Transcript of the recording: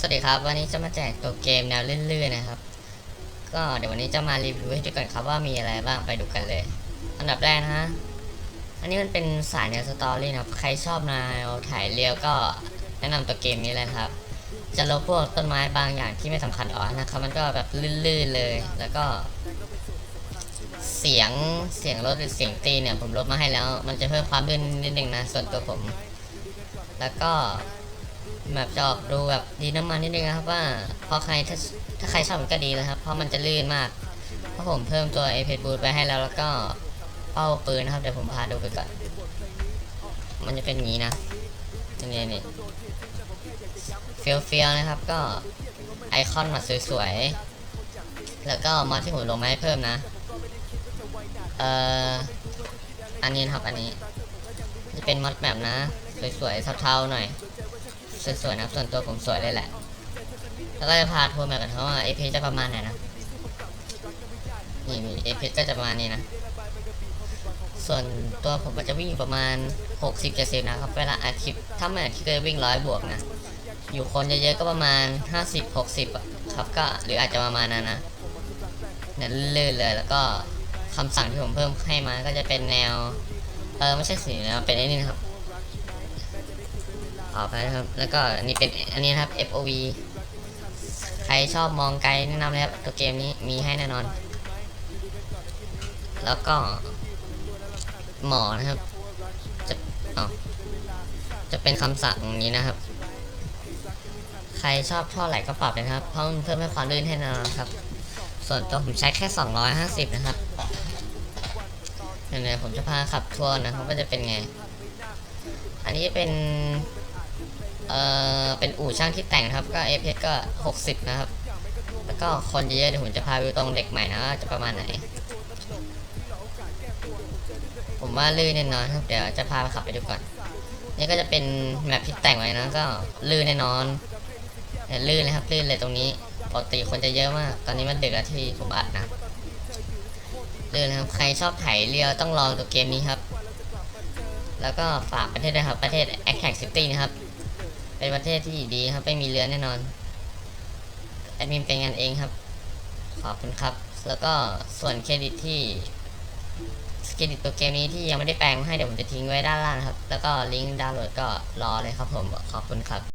สวัสดีครับ วันนี้จะมาแจกตัวเกมแนวเลื่อนๆนะครับ ก็เดี๋ยววันนี้จะมารีวิวให้ดูก่อนครับว่ามีอะไรบ้างไปดูกันเลย อันดับแรกนะฮะอันนี้มันเป็นสายแนวสตอรี่นะครับใครชอบแนวถ่ายเรียวก็แนะนำตัวเกมนี้เลยครับ จะลบพวกต้นไม้บางอย่างที่ไม่สำคัญออกนะครับ มันก็แบบลื่นๆเลย แล้วก็ เสียงเสียงรถหรือเสียงตีเนี่ยผมลดมาให้แล้ว มันจะเพิ่มความลื่นนิดนึงนะส่วนตัวผม แล้วก็ แบบจะออกดูแบบดีน้ำมันนิดนึงนะครับว่าพราะใครถ้าถ้าใครชอบมันก็ดีนะครับ เพราะมันจะลื่นมากเพราะผมเพิ่มตัว a p เพ Boost ไปให้แล้วแล้วก็เป้าปืนนะครับเดี๋ยวผมพาดูไปก่อนมันจะเป็นอย่างนี้นะนี่นี่เฟียวเฟียวนะครับก็ไอคอนมาสวยๆแล้วก็มอดที่ผมลงมาให้เพิ่มนะเอ่ออันนี้นะครับอันนี้ จะเป็นมอดแบบนะ สวยๆเทาๆหน่อย สวยๆนะครับส่วนตัวผมสวยเลยแหละ แล้วก็จะพาทัวร์มากันเพราะว่าเอพจะประมาณไหนนะนี่มีเอพก็จะประมาณนี้นะ ส่วนตัวผมก็จะวิ่งอยู่ประมาณ 60 70นะครับเวลาอาทิตย์ถ้าไม่อาทิตย์ก็จะวิ่งร้อยบวกนะ อยู่คนเยอะๆก็ประมาณ 50 60อะครับก็หรืออาจจะประมาณนั้นนะเนี่ยลื่นเลยแล้วก็คำสั่งที่ผมเพิ่มให้มาก็จะเป็นแนว เออไม่ใช่สีแนวเป็นไอ้นี่นะครับ ออไปนะครับ แล้วก็อันนี้เป็นอันนี้นะครับ FOV ใครชอบมองไกลแนะนำเลยครับ ตัวเกมนี้มีให้แน่นอน แล้วก็ หมอนะครับ จะอ๋อจะเป็นคำสั่งนี้นะครับ ใครชอบท่อไหลก็ปรับเลยนะครับ เพราะมันเพิ่มให้ความลื่นให้แน่นอนครับ ส่วนตัวผมใช้แค่ 250 นะครับเดี๋ยวผมจะพาขับทัวร์นะครับว่าจะเป็นไง อันนี้เป็น เอ่อเป็นอู่ช่างที่แต่งครับ ก็เอฟก็ 60 นะครับ แล้วก็คนเยอะๆเดี๋ยวผมจะพาไปดูตรงเด็กใหม่นะจะประมาณไหน ผมว่าลื่นแน่นอนครับ เดี๋ยวจะพาไปขับไปดูก่อน นี่ก็จะเป็นแมปที่แต่งไว้นะ ก็ลื่นแน่นอนเนี่ยลื่นเลยครับลื่นเลยตรงนี้ปกติคนจะเยอะมาก ตอนนี้มันดึกแล้วที่ผมอัดนะลื่นนะครับใครชอบไถเรียวต้องลองตัวเกมนี้ครับ แล้วก็ฝากประเทศด้วยครับ ประเทศ a t t a c City นะครับ เป็นประเทศที่ดีครับ ไม่มีเรือแน่นอน แอดมินเป็นกันเองครับ ขอบคุณครับ แล้วก็ส่วนเครดิตที่เครดิตตัวเกมนี้ที่ยังไม่ได้แปลงให้เดี๋ยวผมจะทิ้งไว้ด้านล่างครับ แล้วก็ลิงก์ดาวน์โหลดก็รอเลยครับผม ขอบคุณครับ